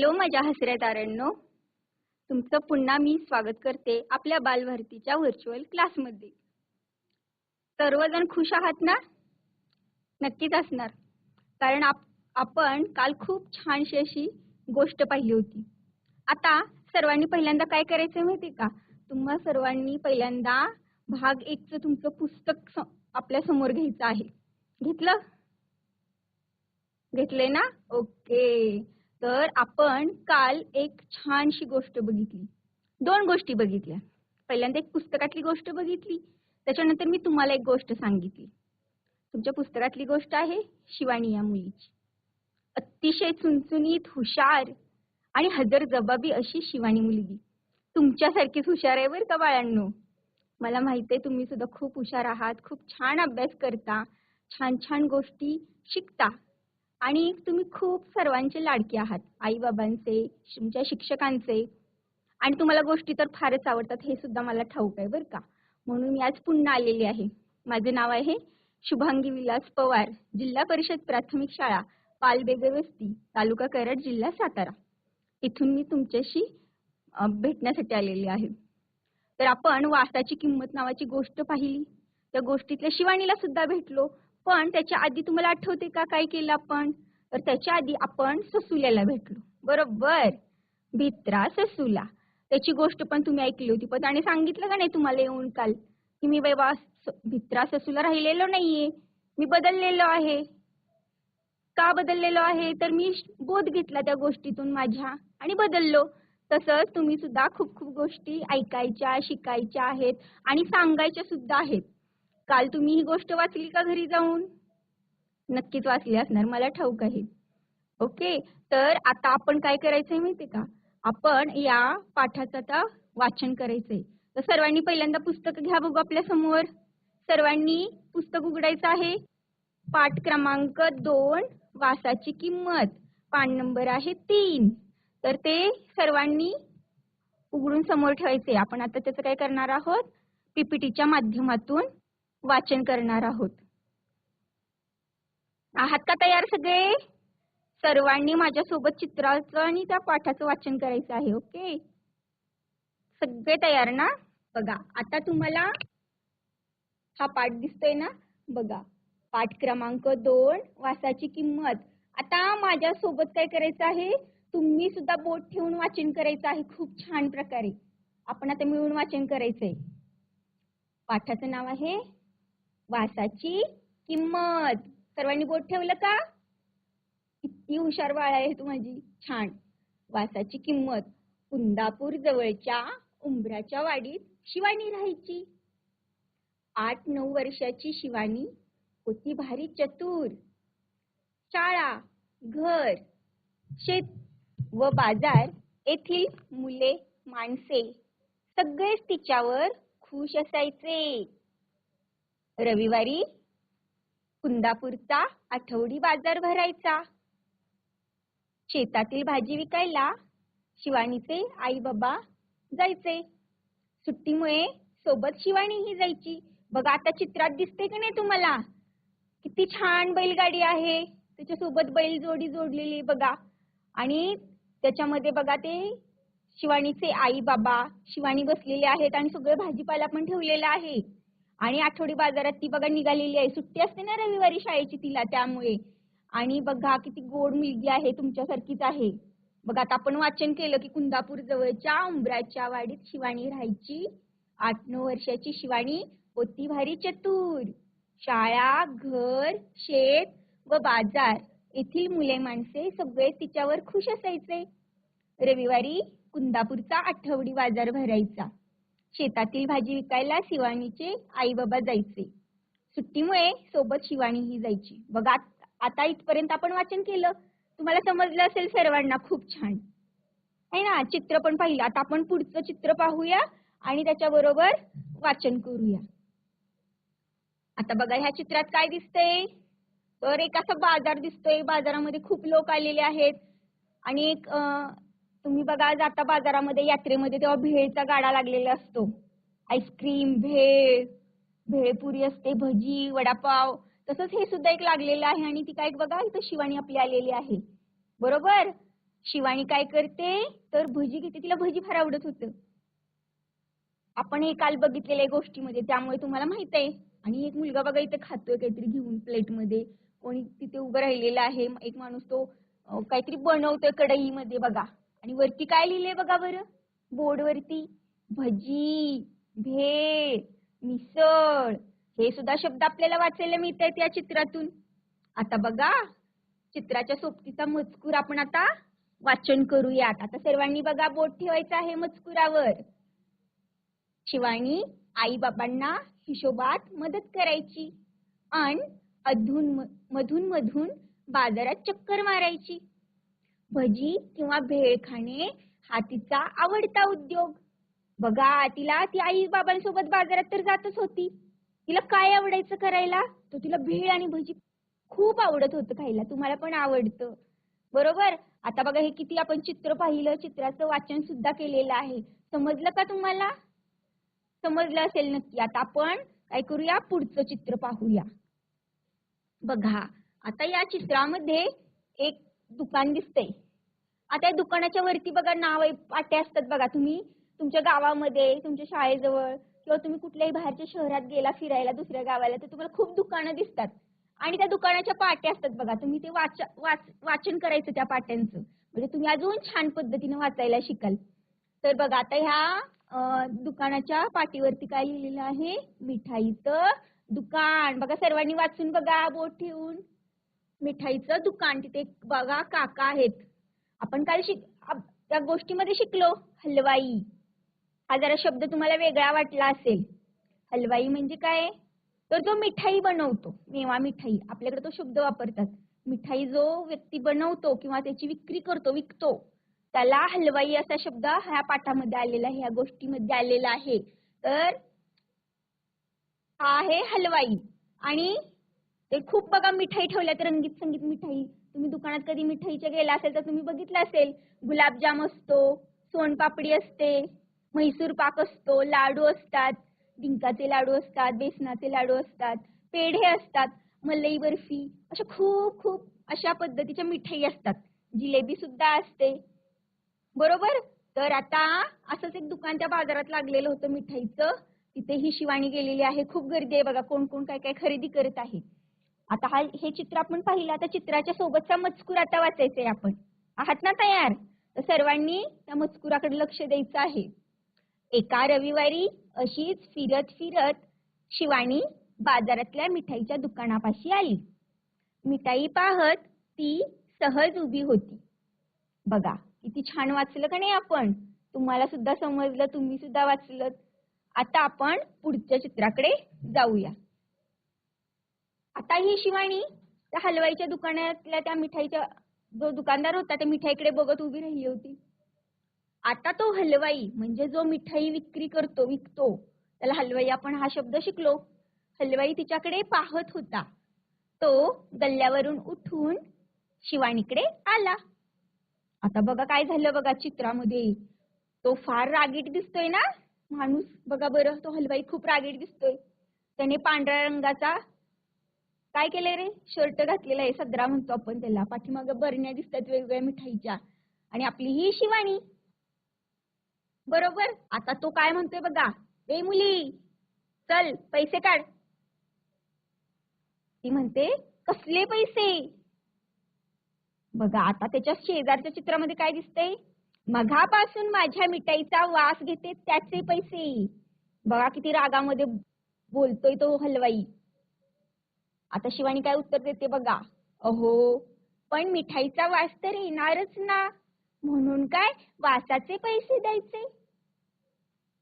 Hello माझ्या हसऱ्या ताऱ्यांनो तुमचं पुन्हा मी स्वागत करते आपल्या बालभारतीच्या व्हर्च्युअल क्लासमध्ये सर्वजण खुश आहात ना? नक्कीच असणार. कारण आप आपण काल खूप छानशी अशी गोष्ट पाहिली होती. आता सर्वांनी पहिल्यांदा काय करायचं माहिती का? तुम्हा सर्वांनी पहिल्यांदा भाग एकचं तुमचं पुस्तक आपल्यासमोर घ्यायचं आहे. घेतलं? घेतले ना? ओके. तर आपण काल एक छानशी गोष्ट बघितली. दोन गोष्टी बघितल्या. पहिल्यांदा एक पुस्तकातली गोष्ट बघितली. त्याच्यानंतर मी तुम्हाला एक गोष्ट सांगितली. तुमच्या पुस्तकातली गोष्ट आहे शिवानी या मुलीची. अतिशय चुनचुनीत हुशार आणि हजर जबाबी अशी शिवानी मुलगी. तुमच्यासारखीच हुशार आहे बरं का बाळांनो? मला माहिती आहे तुम्ही सुद्धा खूप हुशार आहात खूप छान अभ्यास करता छान छान गोष्टी शिकता. आणि तुम्ही खूप सर्वांचे लाडके आहात. आई बाबांचे तुमच्या शिक्षकांचे. आणि तुम्हाला गोष्टी तर फारच आवडतात हे सुद्धा मला ठाऊक आहे बरं का. म्हणून मी आज पुन्हा आलेली आहे. माझे नाव आहे शुभांगी विलास पवार जिल्हा परिषद प्राथमिक शाळा पालबेगे वस्ती तालुका कराड जिल्हा सातारा. इथून मी तुमच्याशी भेटण्यासाठी आलेली आहे. तर आपण वासाची किंमत नावाची गोष्ट पाहिली. त्या गोष्टीतल्या शिवानीला सुद्धा भेटलो. पण त्याच्या आधी तुम्हाला आठवते का काय केलं आपण? तर त्याच्या आधी आपण ससुल्याला भेटलो. बरोबर? भित्रा ससूला. त्याची गोष्ट पण तुम्ही ऐकली होती. पण त्याने सांगितलं का नाही तुम्हाला येऊन काल? की मी बाबा भित्रा ससूला राहिलेलो नाहीये. मी बदललेलो आहे. का बदललेलो आहे? तर मी बोध घेतला त्या गोष्टीतून माझ्या आणि बदललो. तसंच तुम्ही सुद्धा खूप खूप गोष्टी ऐकायच्या शिकायच्या आहेत आणि सांगायच्या सुद्धा आहेत. काल तुम्ही ही गोष्ट वाचली का घरी जाऊन? नक्कीच वाचली असणार. मला ठाऊक आहे. ओके. तर आता आपण काय करायचंय माहितीये का? आपण या पाठाचं आता वाचन करायचंय. तर सर्वांनी पहिल्यांदा पुस्तक घ्या बघू आपल्यासमोर. सर्वांनी पुस्तक उघडायचं आहे. पाठ क्रमांक दोन वासाची किंमत. पान नंबर आहे तीन. तर ते सर्वांनी उघडून समोर ठेवायचे आपण आता त्याचं काय करणार आहोत? पीपीटीच्या माध्यमातून वाचन करणार आहोत. आहात का तयार सगळे? सर्वांनी माझ्यासोबत चित्राचं आणि त्या पाठाचं वाचन करायचं आहे ओके? सगळे तयार ना? बघा आता तुम्हाला हा पाठ दिसतोय ना? बघा पाठ क्रमांक दोन वासाची किंमत. आता माझ्या सोबत काय करायचं आहे? तुम्ही सुद्धा बोट ठेवून वाचन करायचं आहे खूप छान प्रकारे. आपण आता मिळून वाचन करायचंय. पाठाचं नाव आहे वासाची किंमत. सर्वांनी बोट ठेवलं का? किती हुशार बाळ आहे तू माझी. छान. वासाची किंमत. कुंदापूर जवळच्या उंबराच्या वाडीत शिवानी राहायची. आठ नऊ वर्षाची शिवानी होती भारी चतुर. शाळा घर शेत व बाजार येथील मुले माणसे सगळेच तिच्यावर खुश असायचे. रविवारी कुंदापूरचा आठवडी बाजार भरायचा. शेतातील भाजी विकायला शिवानीचे आई बाबा जायचे. सुट्टीमुळे सोबत शिवानीही जायची. बघा आता चित्रात दिसते की नाही तुम्हाला? किती छान बैलगाडी आहे. त्याच्यासोबत बैल जोडी जोडलेली बघा. आणि त्याच्यामध्ये बघा ते शिवानीचे आई बाबा शिवानी बसलेले आहेत आणि सगळे भाजीपाला पण ठेवलेला आहे. आणि आठवडी बाजारात ती बघा निघालेली आहे. सुट्टी असते ना रविवारी शाळेची तिला त्यामुळे. आणि बघा किती गोड मुलगी आहे तुमच्यासारखीच आहे. बघा आता आपण वाचन केलं की कुंदापूर जवळच्या उंबराच्या वाडीत शिवानी राहायची. आठ नऊ वर्षाची शिवानी होती भारी चतुर. शाळा घर शेत व बाजार. येथील मुले माणसे सगळे तिच्यावर खुश असायचे. रविवारी कुंदापूरचा आठवडी बाजार भरायचा. शेतातील भाजी विकायला शिवानीचे आई बाबा जायचे. सुट्टीमुळे सोबत शिवानी ही जायची. बघा आता इथपर्यंत आपण वाचन केलं. तुम्हाला समजलं असेल सर्वांना खूप छान. आहे ना? चित्र पण पाहिलं. आता आपण पुढचं चित्र पाहूया आणि त्याच्याबरोबर वाचन करूया. आता बघा ह्या चित्रात काय दिसतंय? तर एक असा बाजार दिसतोय. बाजारामध्ये खूप लोक आलेले आहेत. आणि एक तुम्ही बघा जाता बाजारामध्ये यात्रेमध्ये तेव्हा भेळचा गाडा लागलेला असतो. आईस्क्रीम भेळ भेळपुरी असते भजी वडापाव. तसंच हे सुद्धा एक लागलेलं आहे आणि ती काय बघा इथं शिवानी आपली आलेली आहे. बरोबर? शिवानी काय करते? तर भजी घेते. तिला भजी फार आवडत होतं. आपण हे काल बघितलेल्या गोष्टीमध्ये त्यामुळे तुम्हाला माहीत आहे. आणि एक मुलगा बघा इथे खातोय काहीतरी घेऊन प्लेटमध्ये कोणी तिथे उभं राहिलेला आहे. एक माणूस तो काहीतरी बनवतोय कढईमध्ये बघा. आणि वरती काय लिहिले बघा बरं? बोर्ड वरती भजी भेळ मिसळ. हे सुद्धा शब्द आपल्याला वाचायला मिळत आहेत या चित्रातून. आता बघा चित्राच्या सोबतीचा मजकूर आपण आता वाचन करूयात. आता सर्वांनी बघा बोट ठेवायचं आहे मजकुरावर. शिवानी आई बाबांना हिशोबात मदत करायची. आणि अधून मधून मधून बाजारात चक्कर मारायची. भजी किंवा भेळ खाणे हा तिचा आवडता उद्योग. बघा तिला ती आई बाबांसोबत बाजारात तर जातच होती. तिला काय आवडायचं करायला? तो तिला भेळ आणि भजी खूप आवडत होतं खायला. तुम्हाला पण आवडतं. बरोबर? आता बघा हे किती आपण चित्र पाहिलं चित्राचं वाचन सुद्धा केलेलं आहे. समजलं का तुम्हाला? समजलं असेल नक्की. आता आपण काय करूया? पुढचं चित्र पाहूया. बघा आता या चित्रामध्ये एक दुकान दिसतंय. आता दुकानाच्या वरती बघा नाव पाटे पाट्या असतात बघा. तुम्ही तुमच्या गावामध्ये तुमच्या शाळेजवळ किंवा तुम्ही कुठल्याही बाहेरच्या शहरात गेला फिरायला दुसऱ्या गावाला तर तुम्हाला खूप दुकानं दिसतात. आणि त्या दुकानाच्या पाट्या असतात बघा. तुम्ही ते वाच वाच- वाचन करायचं त्या पाट्यांचं. म्हणजे तुम्ही अजून छान पद्धतीने वाचायला शिकाल. तर बघा आता ह्या दुकानाच्या पाटीवरती काय लिहिलेलं आहे? मिठाईचं दुकान. बघा सर्वांनी वाचून बघा बोट ठेवून. मिठाईचं दुकान. तिथे बघा काका आहेत. आपण काल शिक त्या गोष्टीमध्ये शिकलो. हलवाई. हा जरा शब्द तुम्हाला वेगळा वाटला असेल. हलवाई म्हणजे काय? तर जो मिठाई बनवतो. मेवा मिठाई. आपल्याकडे तो शब्द वापरतात. मिठाई जो व्यक्ती बनवतो किंवा त्याची विक्री करतो विकतो त्याला हलवाई असा शब्द ह्या पाठामध्ये आलेला आहे ह्या गोष्टीमध्ये आलेला आहे. तर हा आहे हलवाई. आणि ते खूप बघा मिठाई ठेवल्यात रंगीत संगीत मिठाई. तुम्ही दुकानात कधी मिठाईच्या गेला असेल तर तुम्ही बघितलं असेल. गुलाबजाम असतो सोनपापडी असते म्हैसूर पाक असतो लाडू असतात डिंकाचे लाडू असतात बेसनाचे लाडू असतात पेढे असतात मलई बर्फी अशा खूप खूप अशा पद्धतीच्या मिठाई असतात. जिलेबी सुद्धा असते. बरोबर? तर आता असंच एक दुकान त्या बाजारात लागलेलं होतं मिठाईचं. तिथे ही शिवानी गेलेली आहे. खूप गर्दी आहे बघा. कोण कोण काय काय खरेदी करत आहे. आता हा हे चित्र आपण पाहिलं आता चित्राच्या सोबतचा मजकूर आता वाचायचंय आपण. आहात ना तयार? तर सर्वांनी त्या मजकुराकडे लक्ष द्यायचं आहे. एका रविवारी अशीच फिरत फिरत शिवानी बाजारातल्या मिठाईच्या दुकानापाशी आली. मिठाई पाहत ती सहज उभी होती. बघा किती छान वाचलं का नाही आपण? तुम्हाला सुद्धा समजलं तुम्ही सुद्धा वाचलं आता आपण पुढच्या चित्राकडे जाऊया. आता ही शिवानी त्या हलवाईच्या दुकानातल्या त्या मिठाईच्या जो दुकानदार होता त्या मिठाईकडे बघत उभी राहिली होती. आता तो हलवाई म्हणजे जो मिठाई विक्री करतो विकतो त्याला हलवाई आपण हा शब्द शिकलो. हलवाई तिच्याकडे पाहत होता. तो गल्ल्यावरून उठून शिवानीकडे आला. आता बघा काय झालं बघा चित्रामध्ये. तो फार रागीट दिसतोय ना? माणूस बघा बरं तो हलवाई खूप रागीट दिसतोय. त्याने पांढऱ्या रंगाचा काय केलंय रे? शर्ट घातलेला आहे सदरा म्हणतो आपण त्याला. पाठीमाग बरण्या दिसतात वेगवेगळ्या मिठाईच्या. आणि आपली ही शिवानी बरोबर? आता तो काय म्हणतोय बघा. ए मुली चल पैसे काढ. ती म्हणते कसले पैसे? बघा आता त्याच्या शेजारच्या चित्रामध्ये काय दिसतंय? मघापासून माझ्या मिठाईचा वास घेते त्याचे पैसे. बघा किती रागामध्ये बोलतोय तो हलवाई. आता शिवानी काय उत्तर देते बघा. अहो पण मिठाईचा वास तर येणारच ना. म्हणून काय वासाचे पैसे द्यायचे?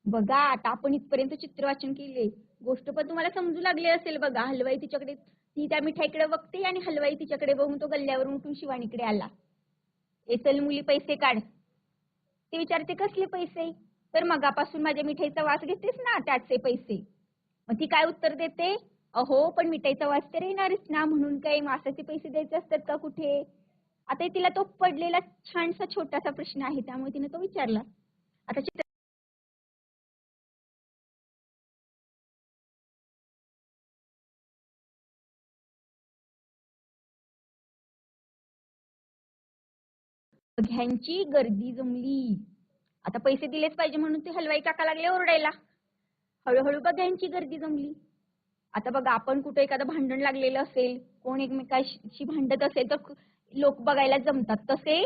बघा आता आपण इथपर्यंत चित्र वाचन केले. गोष्ट पण तुम्हाला समजू लागली असेल बघा. हलवाई तिच्याकडे ती त्या मिठाईकडे बघते आणि हलवाई तिच्याकडे बघून तो गल्ल्यावरून उठून शिवानीकडे आला. ए चल मुली पैसे काढ. ते विचारते कसले पैसे? तर मगापासून माझ्या मिठाईचा वास घेतेस ना त्याचे पैसे. मग ती काय उत्तर देते? अहो पण मिठाईचा वास तर येणारच ना म्हणून काही मासाचे पैसे द्यायचे असतात का कुठे? आता तिला तो पडलेला छानसा छोटासा प्रश्न आहे त्यामुळे तिने तो विचारला. आता चित्र घ्यांची गर्दी जमली. आता पैसे दिलेच पाहिजे म्हणून ते हलवाई काका लागले ओरडायला. हळूहळू बघ्यांची गर्दी जमली. आता बघा आपण कुठे एखादं भांडण लागलेलं असेल कोण एकमेकाशी भांडत असेल तर लोक बघायला जमतात. तसे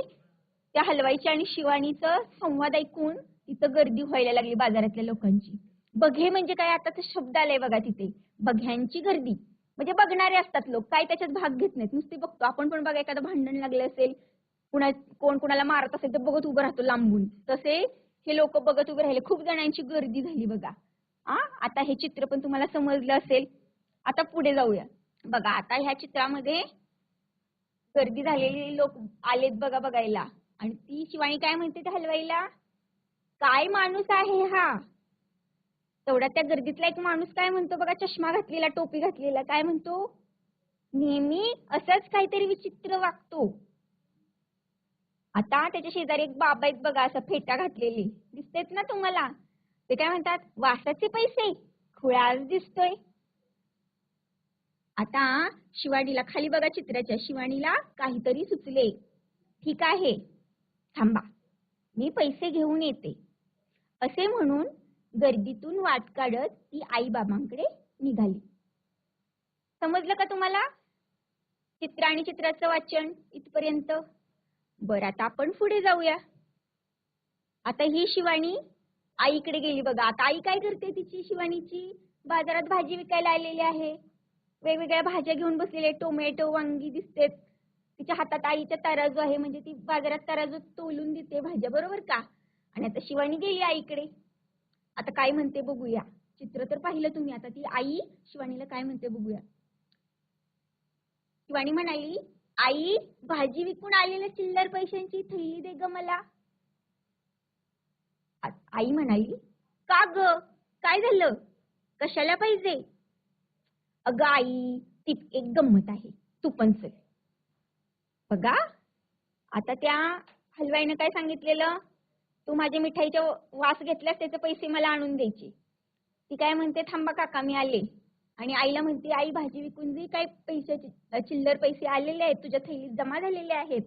त्या हलवाईची आणि शिवानीचं संवाद ऐकून तिथं गर्दी व्हायला लागली बाजारातल्या लोकांची. बघे म्हणजे काय आता शब्द आलाय बघा तिथे. बघ्यांची गर्दी. म्हणजे बघणारे असतात लोक काय त्याच्यात भाग घेत नाहीत. नुसते बघतो. आपण पण बघा एखादं भांडण लागलं असेल कुणा कोण कोणाला मारत असेल तर बघत उभं राहतो लांबून. तसे हे लोक बघत उभे राहिले. खूप जणांची गर्दी झाली बघा. आ आता हे चित्र पण तुम्हाला समजलं असेल. आता पुढे जाऊया. बघा आता ह्या चित्रामध्ये गर्दी झालेली लोक आलेत बघा बघायला. आणि ती शिवाणी काय म्हणते त्या हलवाईला? काय माणूस आहे हा? तेवढ्या त्या गर्दीतला एक माणूस काय म्हणतो बघा चष्मा घातलेला टोपी घातलेला काय म्हणतो? नेहमी असंच काहीतरी विचित्र वागतो. आता त्याच्या शेजारी एक बाबा आहेत बघा असं फेटा घातलेली. दिसतेत ना तुम्हाला? ते काय म्हणतात वासाचे पैसे खुळाच दिसतोय. आता शिवानीला खाली बघा चित्राच्या शिवानीला काहीतरी सुचले. ठीक आहे थांबा. मी पैसे घेऊन येते. असे म्हणून गर्दीतून वाट काढत ती आई बाबांकडे निघाली. समजलं का तुम्हाला? चित्र आणि चित्राचं वाचन इथपर्यंत. बरं आता आपण पुढे जाऊया. आता ही शिवानी आईकडे गेली बघा. आता आई काय करते तिची? शिवानीची बाजारात भाजी विकायला आलेली आहे. वेगवेगळ्या भाज्या घेऊन बसलेले टोमॅटो वांगी दिसतेत. तिच्या हातात आईचा तराजू आहे. म्हणजे ती बाजारात तराजू तोलून देते भाज्या बरोबर का? आणि आता शिवानी गेली आईकडे. आता काय म्हणते बघूया. चित्र तर पाहिलं तुम्ही. आता ती आई शिवानीला काय म्हणते बघूया. शिवानी म्हणाली आई भाजी विकून आलेल्या चिल्लर पैशांची थैली दे ग मला. आई म्हणाली का ग? काय झालं? कशाला पाहिजे? अगं आई ती एक गंमत आहे. तू पण चल. बघा आता त्या हलवाईनं काय सांगितलेलं? तू माझ्या मिठाईचा वास घेतल्यास त्याचे पैसे मला आणून द्यायचे. ती काय म्हणते थांबा काका मी आले. आणि आईला म्हणते आई भाजी विकून जे काय पैसे चिल्लर पैसे आलेले आहेत. तुझ्या थैलीत जमा झालेले आहेत.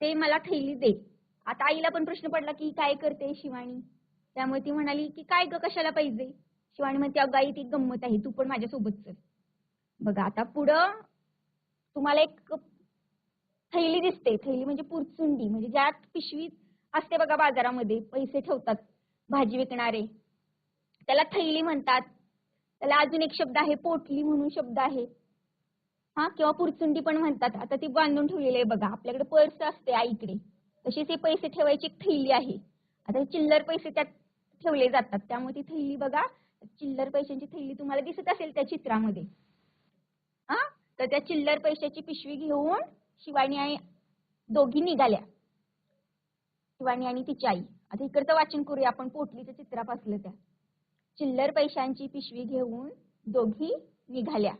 ते मला थैली दे. आता आईला पण प्रश्न पडला की काय करते शिवानी त्यामुळे ती म्हणाली की काय ग कशाला पाहिजे? शिवानी म्हणते अगं आई ती गंमत आहे तू पण माझ्यासोबत चल. बघा आता पुढं तुम्हाला एक थैली दिसते. थैली म्हणजे पुरचुंडी म्हणजे ज्यात पिशवीत असते बघा बाजारामध्ये पैसे ठेवतात भाजी विकणारे. त्याला थैली म्हणतात. त्याला अजून एक शब्द आहे पोटली म्हणून शब्द आहे. हा किंवा पुरचुंडी पण म्हणतात. आता ती बांधून ठेवलेली आहे बघा. आपल्याकडे पर्स असते आईकडे. तशीच ही पैसे ठेवायची एक थैली आहे. आता चिल्लर पैसे त्यात ठेवले जातात. त्यामुळे ती थैली बघा चिल्लर पैशांची थैली तुम्हाला दिसत असेल त्या चित्रामध्ये. हा? तर त्या चिल्लर पैशाची पिशवी घेऊन शिवानी आणि दोघी निघाल्या. शिवानी आणि तिची आई. आता इकडचं वाचन करूया आपण पोटलीच्या चित्रापासलं त्या. चिल्लर पैशांची पिशवी घेऊन दोघी निघाल्या.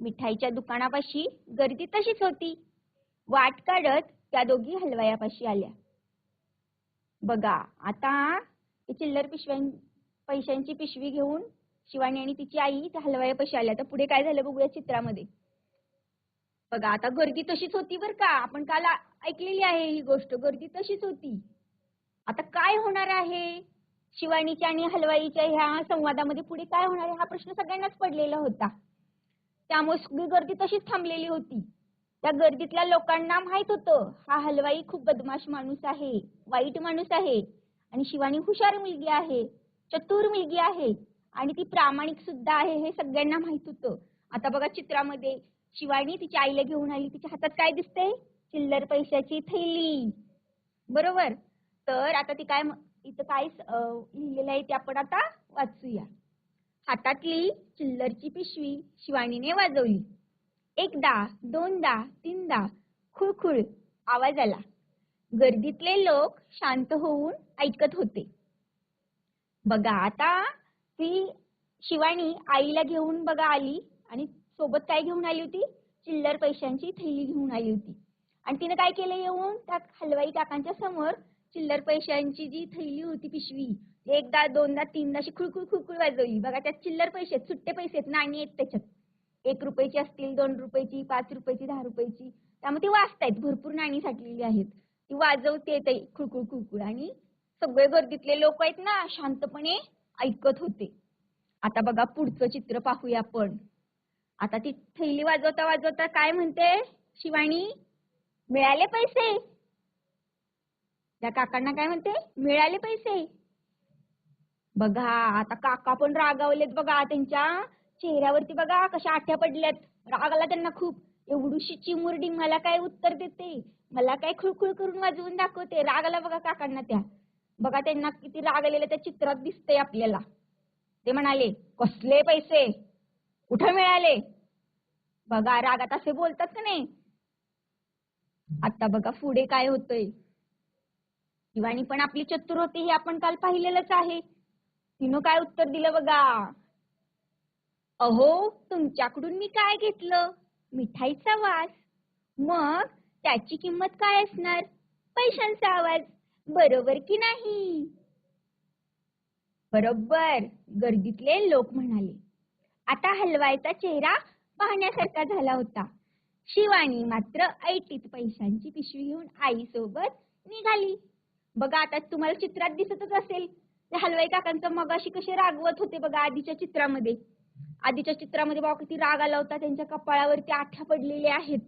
मिठाईच्या दुकानापाशी गर्दी तशीच होती. वाट काढत त्या दोघी हलवायापाशी आल्या. बघा आता ती चिल्लर पिशव्यां पैशांची पिशवी घेऊन शिवानी आणि तिची आई त्या हलवायापाशी आल्या. तर पुढे काय झालं बघूया चित्रामध्ये. बघा आता गर्दी तशीच होती बर का. आपण काल ऐकलेली आहे ही गोष्ट. गर्दी तशीच होती. आता काय होणार आहे? शिवानीच्या आणि हलवाईच्या ह्या संवादामध्ये पुढे काय होणार आहे? हा प्रश्न सगळ्यांनाच पडलेला होता. त्यामुळे सगळी गर्दी तशीच थांबलेली होती. त्या गर्दीतल्या लोकांना माहीत होतं हा हलवाई खूप बदमाश माणूस आहे वाईट माणूस आहे आणि शिवानी हुशार मुलगी आहे चतुर मुलगी आहे आणि ती प्रामाणिक सुद्धा आहे हे सगळ्यांना माहीत होतं. आता बघा चित्रामध्ये शिवानी तिच्या आईला घेऊन आली तिच्या हातात काय दिसतंय? चिल्लर पैशाची थैली. बरोबर? तर आता ती काय इथं काय लिहिलेलं आहे ते आपण आता वाचूया. हातातली चिल्लरची पिशवी शिवानीने वाजवली. एकदा दोनदा तीनदा खुळखुळ आवाज आला. गर्दीतले लोक शांत होऊन ऐकत होते. बघा आता ती शिवानी आईला घेऊन बघा आली आणि सोबत काय घेऊन आली होती? चिल्लर पैशांची थैली घेऊन आली होती. आणि तिने काय केलं येऊन? त्या हलवाई काकांच्या समोर चिल्लर पैशांची जी थैली होती पिशवी एकदा दोनदा तीनदा अशी खुळखुळ खुळखुळ वाजवली. बघा त्यात चिल्लर पैसे सुट्टे पैसे आहेत नाणी आहेत त्याच्यात. एक रुपयाची असतील दोन रुपयाची पाच रुपयाची दहा रुपयाची. त्यामुळे ती वाचतायत भरपूर नाणी साठलेली आहेत. ती वाजवते ते खुळखुळ खुळखुळ. आणि सगळे गर्दीतले लोक आहेत ना शांतपणे ऐकत होते. आता बघा पुढचं चित्र पाहूया आपण. आता ती थैली वाजवता वाजवता काय म्हणते शिवानी मिळाले पैसे. त्या काकांना काय म्हणते? मिळाले पैसे. बघा आता काका पण रागावलेत बघा त्यांच्या चेहऱ्यावरती बघा कशा आठ्या पडल्यात. राग आला त्यांना खूप. एवढीशी चिमुरडी मला काय उत्तर देते? मला काय खुळखुळ करून वाजवून दाखवते? राग आला बघा काकांना त्या. बघा त्यांना किती राग आलेला त्या चित्रात दिसतंय आपल्याला. ते म्हणाले कसले पैसे? कुठं मिळाले? बघा रागात असे बोलतात का नाही? आता बघा पुढे काय होतंय. शिवानी पण आपली चतुर होती हे आपण काल पाहिलेलंच आहे. तिनं काय उत्तर दिलं बघा? अहो तुमच्याकडून मी काय घेतलं? मिठाईचा वास. मग त्याची किंमत काय असणार? पैशांचा आवाज. बरोबर की नाही? बरोबर गर्दीतले लोक म्हणाले. आता हलवायचा चेहरा पाहण्यासारखा झाला होता. शिवानी मात्र ऐटीत पैशांची पिशवी घेऊन आईसोबत निघाली. बघा आता तुम्हाला चित्रात दिसतच असेल. हलवाई काकांचं मगाशी कसे रागवत होते बघा आधीच्या चित्रामध्ये. आधीच्या चित्रामध्ये बघा किती राग आला होता त्यांच्या कपाळावरती आठ्या पडलेल्या आहेत.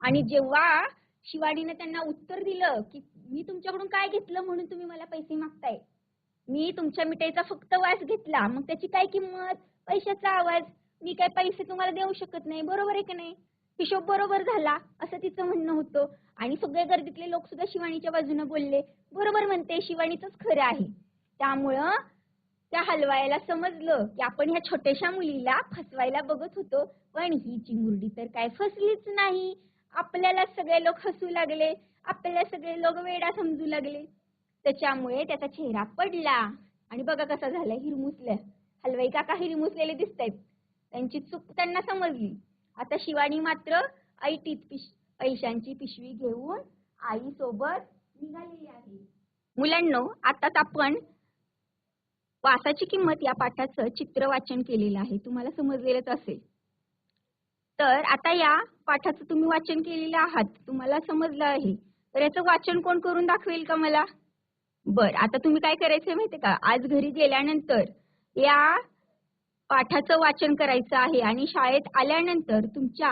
आणि जेव्हा शिवानीने त्यांना उत्तर दिलं की मी तुमच्याकडून काय घेतलं म्हणून तुम्ही मला पैसे मागताय? मी तुमच्या मिठाईचा फक्त वास घेतला. मग त्याची काय किंमत? पैशाचा आवाज. मी काय पैसे तुम्हाला देऊ शकत नाही बरोबर आहे की नाही? हिशोब बरोबर झाला असं तिचं म्हणणं होतं. आणि सगळे गर्दीतले लोक सुद्धा शिवानीच्या बाजूने बोलले बरोबर म्हणते शिवानीच खरं आहे. त्यामुळं त्या हलवायला समजलं की आपण ह्या छोट्याशा मुलीला फसवायला बघत होतो. पण ही चिमुरडी तर काय फसलीच नाही. आपल्याला सगळे लोक हसू लागले. आपल्याला सगळे लोक वेडा समजू लागले. त्याच्यामुळे त्याचा चेहरा पडला. आणि बघा कसा झाला हिरमुसल्या. हलवाई काका हिरमुसलेले दिसत आहेत त्यांची चूक त्यांना समजली. आता शिवानी मात्र ऐटीत पिश पैशांची पिशवी घेऊन आई सोबत निघालेली आहे. मुलांनो आताच आपण वासाची किंमत या पाठाचं चित्र वाचन केलेलं आहे. तुम्हाला समजलेलंच असेल. तर आता या पाठाचं तुम्ही वाचन केलेलं आहात. तुम्हाला समजलं आहे. तर याचं वाचन कोण करून दाखवेल का मला? बर आता तुम्ही काय करायचं माहितीये का? आज घरी गेल्यानंतर या पाठाचं वाचन करायचं आहे आणि शाळेत आल्यानंतर तुमच्या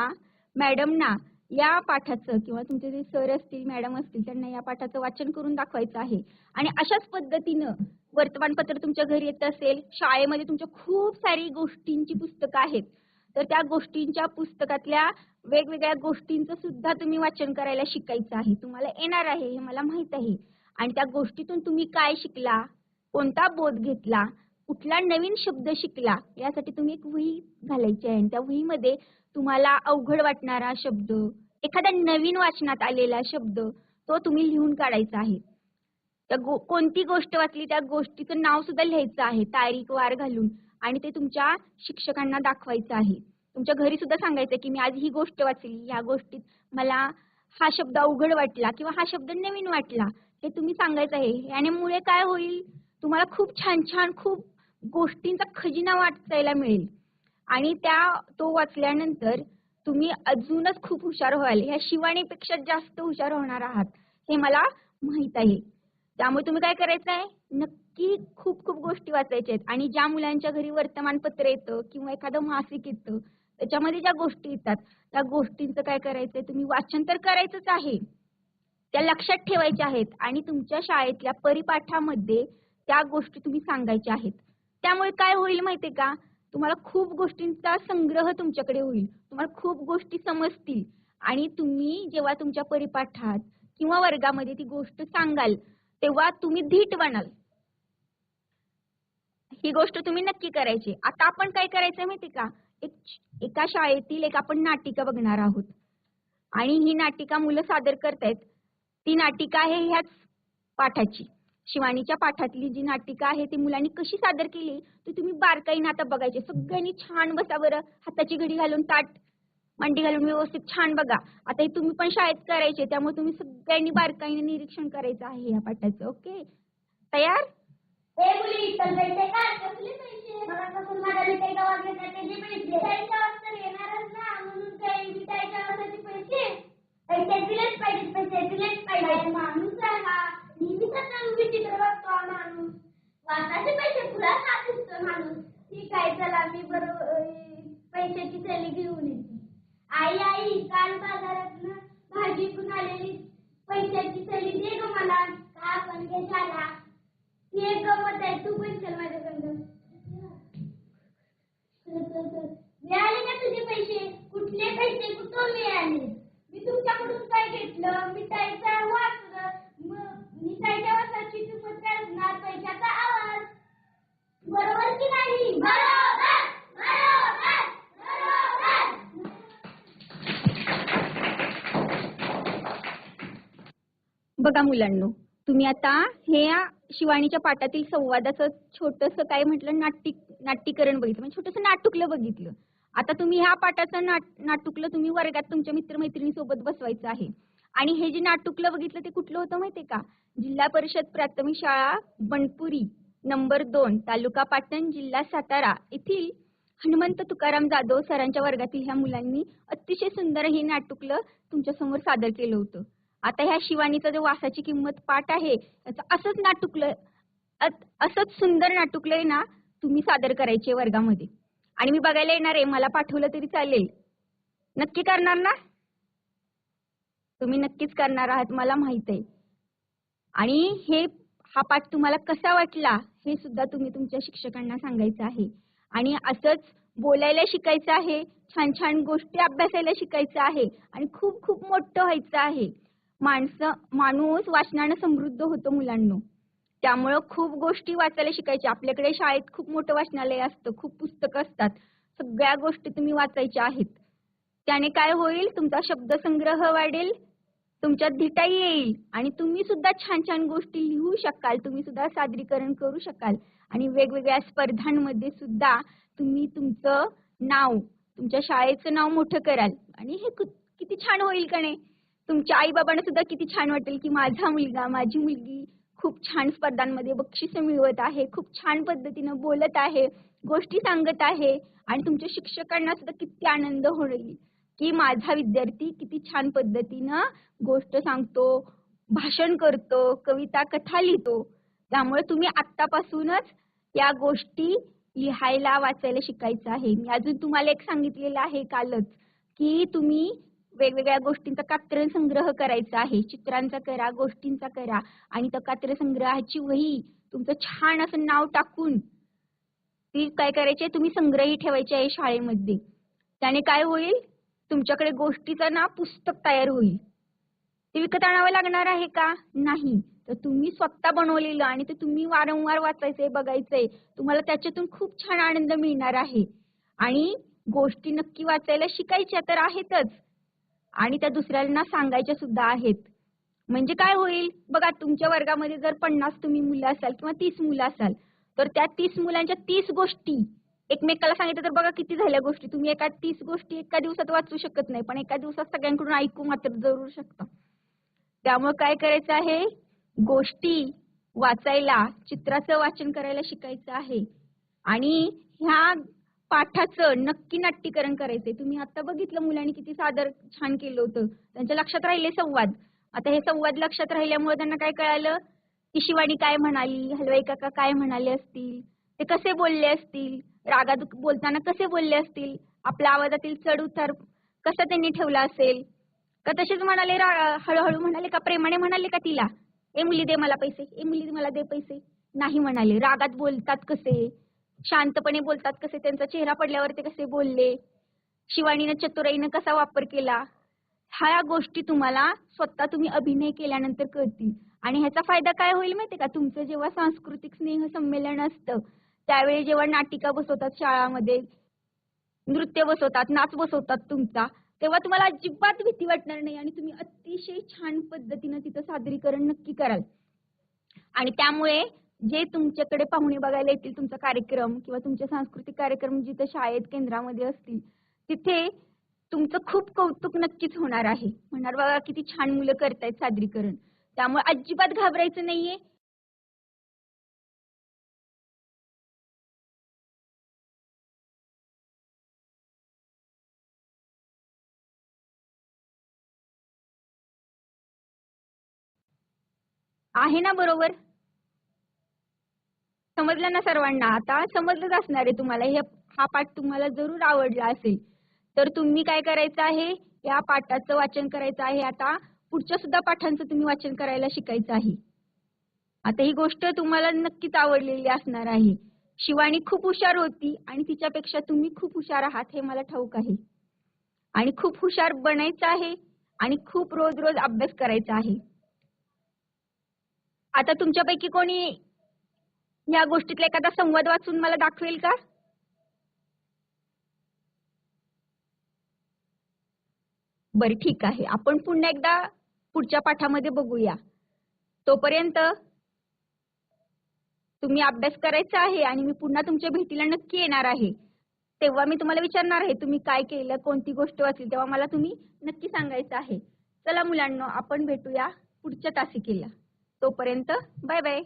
मॅडमना या पाठाचं किंवा तुमचे जे सर असतील मॅडम असतील त्यांना या पाठाचं वाचन करून दाखवायचं आहे. आणि अशाच पद्धतीनं वर्तमानपत्र तुमच्या घरी येत असेल शाळेमध्ये तुमच्या खूप सारी गोष्टींची पुस्तकं आहेत. तर त्या गोष्टींच्या पुस्तकातल्या वेगवेगळ्या गोष्टींचं सुद्धा तुम्ही वाचन करायला शिकायचं आहे. तुम्हाला येणार आहे हे मला माहीत आहे. आणि त्या गोष्टीतून तुम्ही काय शिकला कोणता बोध घेतला कुठला नवीन शब्द शिकला यासाठी तुम्ही एक वही घालायची आहे. आणि त्या वहीमध्ये तुम्हाला अवघड वाटणारा शब्द एखादा नवीन वाचनात आलेला शब्द तो तुम्ही लिहून काढायचा आहे. त्या गो कोणती गोष्ट वाचली त्या गोष्टीचं नाव सुद्धा लिहायचं आहे तारीख वार घालून. आणि ते तुमच्या शिक्षकांना दाखवायचं आहे. तुमच्या घरी सुद्धा सांगायचं की मी आज ही गोष्ट वाचली या गोष्टीत मला हा शब्द अवघड वाटला किंवा हा शब्द नवीन वाटला हे तुम्ही सांगायचं आहे. मुळे काय होईल? तुम्हाला खूप छान छान खूप गोष्टींचा खजिना वाचायला मिळेल. आणि त्या तो वाचल्यानंतर तुम्ही अजूनच खूप हुशार व्हाल. ह्या शिवाणीपेक्षा जास्त हुशार होणार आहात हे मला माहीत आहे. त्यामुळे तुम्ही काय करायचं आहे? नक्की खूप खूप गोष्टी वाचायच्या आहेत. आणि ज्या मुलांच्या घरी वर्तमानपत्र येतं किंवा एखादं मासिक येतं त्याच्यामध्ये ज्या गोष्टी येतात त्या गोष्टींचं काय करायचंय? तुम्ही वाचन तर करायचंच आहे. त्या लक्षात ठेवायच्या आहेत आणि तुमच्या शाळेतल्या परिपाठामध्ये त्या गोष्टी तुम्ही सांगायच्या आहेत. त्यामुळे काय होईल माहितीये का? तुम्हाला खूप गोष्टींचा संग्रह तुमच्याकडे होईल. तुम्हाला खूप गोष्टी समजतील. आणि तुम्ही जेव्हा तुमच्या परिपाठात किंवा वर्गामध्ये ती गोष्ट सांगाल तेव्हा तुम्ही धीट बनाल. ही गोष्ट तुम्ही नक्की करायची. आता आपण काय करायचं माहिती का? एक एका शाळेतील एक आपण नाटिका बघणार आहोत. आणि ही नाटिका मुलं सादर करतायत. ती नाटिका आहे ह्याच पाठाची. शिवानीच्या पाठातली जी नाटिका आहे ती मुलांनी कशी सादर केली ती तुम्ही बारकाईने आता बघायचे. सगळ्यांनी छान बसा बरं. हाताची घडी घालून ताट मांडी घालून व्यवस्थित छान बघा. आता हे तुम्ही पण शाळेत करायचे त्यामुळे तुम्ही सगळ्यांनी बारकाईने निरीक्षण करायचं आहे या पाठाचं ओके? तयार? माणूस ठीक आहे चला मी बरोबर पैशाची थैली घेऊन येईल आई आई काल बाजारात भाजी पण आलेली. पैशाची थैली दे ग मला. का पण घे झाला हे गमत आहे. तू पण चल माझ्याकडनं मिळाले का तुझे पैसे? कुठले पैसे? कुठून मिळाले? मी तुमच्याकडून काय घेतलं? मिठाई बघा मुलांनो तुम्ही आता हे या शिवानीच्या पाठातील संवादाचं छोटस काय म्हटलं? नाट्य नाट्यकरण बघितलं. म्हणजे छोटस नाटुकलं बघितलं. आता तुम्ही ह्या पाठाचं नाट नाटुकलं तुम्ही वर्गात तुमच्या मित्रमैत्रिणी सोबत बसवायचं आहे. आणि हे जे नाटुकलं बघितलं ते कुठलं होतं माहितीये का? जिल्हा परिषद प्राथमिक शाळा बनपुरी नंबर दोन तालुका पाटण जिल्हा सातारा. येथील हनुमंत तुकाराम जाधव सरांच्या वर्गातील ह्या मुलांनी अतिशय सुंदर हे नाटुकलं तुमच्यासमोर सादर केलं होतं. आता ह्या शिवानीचा जे वासाची किंमत पाठ आहे त्याचं असंच नाटुकलं असंच सुंदर नाटुकलंय ना तुम्ही सादर करायचे वर्गामध्ये. आणि मी बघायला येणार आहे मला पाठवलं तरी चालेल. नक्की करणार ना? तुम्ही नक्कीच करणार आहात मला माहीत आहे. आणि हे हा पाठ तुम्हाला कसा वाटला हे सुद्धा तुम्ही तुमच्या शिक्षकांना सांगायचं आहे. आणि असंच बोलायला शिकायचं आहे छान छान गोष्टी अभ्यासायला शिकायचं आहे आणि खूप खूप मोठं व्हायचं आहे. माणसं माणूस वाचनानं समृद्ध होतो मुलांनो. त्यामुळं खूप गोष्टी वाचायला शिकायच्या आपल्याकडे शाळेत खूप मोठं वाचनालय असतं खूप पुस्तकं असतात. सगळ्या गोष्टी तुम्ही वाचायच्या आहेत. त्याने काय होईल? तुमचा शब्दसंग्रह वाढेल तुमच्यात धिटाई येईल आणि तुम्ही सुद्धा छान छान गोष्टी लिहू शकाल. तुम्ही सुद्धा सादरीकरण करू शकाल. आणि वेगवेगळ्या स्पर्धांमध्ये सुद्धा तुम्ही तुमचं नाव तुमच्या शाळेचं नाव मोठं कराल. आणि हे किती छान होईल का नाही? तुमच्या आई बाबांना सुद्धा किती छान वाटेल की माझा मुलगा माझी मुलगी खूप छान स्पर्धांमध्ये बक्षिसं मिळवत आहे खूप छान पद्धतीनं बोलत आहे गोष्टी सांगत आहे आणि तुमच्या शिक्षकांना सुद्धा किती आनंद होईल की माझा विद्यार्थी किती छान पद्धतीनं गोष्ट सांगतो भाषण करतो कविता कथा लिहितो. त्यामुळे तुम्ही आत्तापासूनच या गोष्टी लिहायला वाचायला शिकायचं आहे. मी अजून तुम्हाला एक सांगितलेलं आहे कालच की तुम्ही वेगवेगळ्या गोष्टींचा कात्र संग्रह करायचा आहे. चित्रांचा करा गोष्टींचा करा आणि त्या कात्र संग्रहाची वही तुमचं छान असं नाव टाकून ती काय करायची आहे, तुम्ही संग्रही ठेवायची आहे शाळेमध्ये. त्याने काय होईल? तुमच्याकडे गोष्टीचं ना पुस्तक तयार होईल. ते विकत आणावं लागणार आहे का? नाही. तर तुम्ही स्वतः बनवलेलं आणि ते तुम्ही वारंवार वाचायचंय बघायचंय. तुम्हाला त्याच्यातून खूप छान आनंद मिळणार आहे. आणि गोष्टी नक्की वाचायला शिकायच्या तर आहेतच. आणि त्या दुसऱ्यांना सांगायच्या सुद्धा आहेत. म्हणजे काय होईल? बघा तुमच्या वर्गामध्ये जर पन्नास तुम्ही मुलं असाल किंवा तीस मुलं असाल तर त्या तीस मुलांच्या तीस गोष्टी एकमेकाला सांगितलं तर बघा किती झाल्या गोष्टी. तुम्ही एका तीस गोष्टी एका दिवसात वाचू शकत नाही पण एका दिवसात सगळ्यांकडून ऐकू मात्र जरूर शकता. त्यामुळे काय करायचं आहे? गोष्टी वाचायला चित्राचं वाचन करायला शिकायचं आहे. आणि ह्या पाठाचं नक्की नाट्यकरण करायचंय. तुम्ही आता बघितलं मुलांनी किती सादर छान केलं होतं. त्यांच्या लक्षात राहिले संवाद. आता हे संवाद लक्षात राहिल्यामुळे त्यांना काय कळालं? की शिवानी काय म्हणाली? हलवाई काका काय म्हणाले असतील? ते कसे बोलले असतील? रागात बोलताना कसे बोलले असतील? आपल्या आवाजातील चढ उतार कसा त्यांनी ठेवला असेल? का तसेच म्हणाले हळूहळू म्हणाले का? प्रेमाने म्हणाले का तिला? ए मुली दे मला पैसे. ए मुली मला दे पैसे. नाही म्हणाले. रागात बोलतात कसे? शांतपणे बोलतात कसे त्यांचा चेहरा पडल्यावर ते कसे बोलले. शिवानीनं चतुराईनं कसा वापर केला. ह्या गोष्टी तुम्हाला स्वतः तुम्ही अभिनय केल्यानंतर कळतील. आणि ह्याचा फायदा काय होईल माहितीये का? तुमचं जेव्हा सांस्कृतिक स्नेह संमेलन असतं त्यावेळी जेव्हा नाटिका बसवतात शाळामध्ये नृत्य बसवतात नाच बसवतात तुमचा तेव्हा तुम्हाला अजिबात भीती वाटणार नाही आणि तुम्ही अतिशय छान पद्धतीनं तिथं सादरीकरण नक्की कराल. आणि त्यामुळे जे तुमच्याकडे पाहुणे बघायला येतील तुमचा कार्यक्रम किंवा तुमचे सांस्कृतिक कार्यक्रम जिथे शाळेत केंद्रामध्ये असतील तिथे तुमचं खूप कौतुक नक्कीच होणार आहे. म्हणणार बघा किती छान मुलं करतायत सादरीकरण. त्यामुळे अजिबात घाबरायचं नाहीये. आहे ना बरोबर? समजलं ना सर्वांना? आता समजलंच असणार आहे तुम्हाला. हे हा पाठ तुम्हाला जरूर आवडला असेल. तर तुम्ही काय करायचं आहे? या पाठाचं वाचन करायचं आहे. आता पुढच्या सुद्धा पाठांचं तुम्ही वाचन करायला शिकायचं आहे. आता ही गोष्ट तुम्हाला नक्कीच आवडलेली असणार आहे. शिवानी खूप हुशार होती आणि तिच्यापेक्षा तुम्ही खूप हुशार आहात हे मला ठाऊक आहे. आणि खूप हुशार बनायचं आहे आणि खूप रोज रोज अभ्यास करायचा आहे. आता तुमच्यापैकी कोणी या गोष्टीतला एखादा संवाद वाचून मला दाखवेल का? बरं ठीक आहे. आपण पुन्हा एकदा पुढच्या पाठामध्ये बघूया. तोपर्यंत तुम्ही अभ्यास करायचा आहे आणि मी पुन्हा तुमच्या भेटीला नक्की येणार आहे. तेव्हा मी तुम्हाला विचारणार आहे तुम्ही काय केलं कोणती गोष्ट वाचली तेव्हा मला तुम्ही नक्की सांगायचं आहे. चला मुलांना आपण भेटूया पुढच्या तासिकेला. तोपर्यंत बाय बाय.